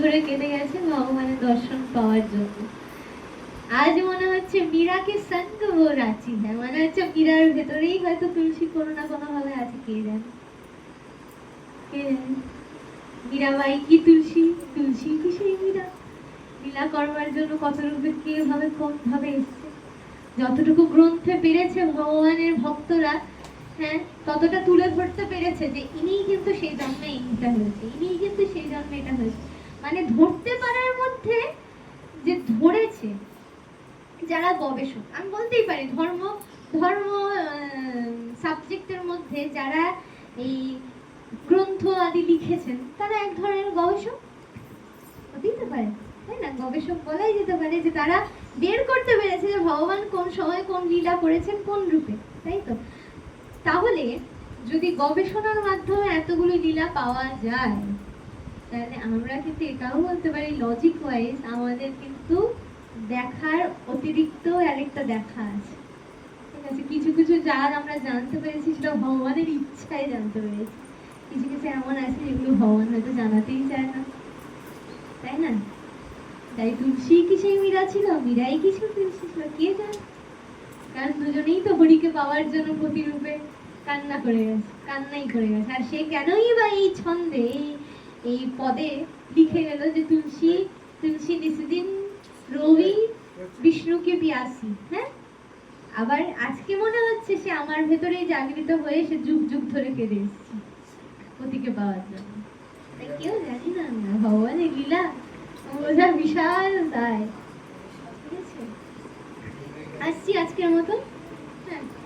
ধরে কেঁদে গেছে ভগবানের দর্শন পাওয়ার জন্য। আজ মনে হচ্ছে মীরাকে সঙ্গ রাঁচি। হ্যাঁ মনে হচ্ছে মীরার ভেতরেই হয়তো তুলসী কোনো না কোনো ভাবে আছে, কে জানে? কে মীরাবাই কি তুলসী? তুলসী কি সেই মীরা? লীলা করবার জন্য কত রূপে ভাবে কোন ভাবে এসছে? যতটুকু গ্রন্থে পেরেছে ভগবানের ভক্তরা হ্যাঁ ততটা তুলে ধরতে পেরেছে যে ইনিই কিন্তু সেই জন্মে এইটা হয়েছে, ইনিই কিন্তু সেই জন্মে এটা হয়েছে। মানে ধরতে পারার মধ্যে যে ধরেছে, যারা গবেষক, আমি বলতেই পারি, ধর্ম ধর্ম সাবজেক্টের মধ্যে যারা এই গ্রন্থ আদি লিখেছেন, তারা এক ধরনের গবেষক? হতেই তো পারে, তাই না? গবেষক বলাই যেতে পারে যে তারা বের করতে পেরেছে যে ভগবান কোন সময় কোন লীলা করেছেন, কোন রূপে, তাই তো? তাহলে যদি গবেষণার মাধ্যমে এতগুলো লীলা পাওয়া যায় তাহলে আমরা কিন্তু এটাও বলতে পারি লজিক ওয়াইজ আমাদের কিন্তু দেখার অতিরিক্ত আরেকটা দেখা আছে। ঠিক আছে, কিছু কিছু যার আমরা জানতে পেরেছি, সেটা ভগবানের ইচ্ছায় জানতে পেরেছি। কিছু কিছু এমন আছে যেগুলো ভগবান হয়তো জানাতেই চায় না। তাই না? তাই তুলসী কি সেই মীরা ছিল? মীরাই কি সেই তুলসী ছিল? কে জানে? কারণ দুজনেই তো হরিকে পাওয়ার জন্য প্রতিরূপে কান্না করে গেছে, কান্নাই করে গেছে। আর সে কেনই বা এই ছন্দে, এই এই পদে লিখে গেল যে তুলসী তুলসী নিসিদিন রবি, বিষ্ণুকে পিয়াসি হ্যাঁ? আবার আজকে মনে হচ্ছে সে আমার ভেতরেই জাগৃত হয়ে সে যুগ যুগ ধরে কেঁদে এসেছে পতিকে পাওয়ার জন্য। কেউ জানি না, ভগবানের লীলা বোঝা বিশাল দায় আসছি আজকের মতো। হ্যাঁ।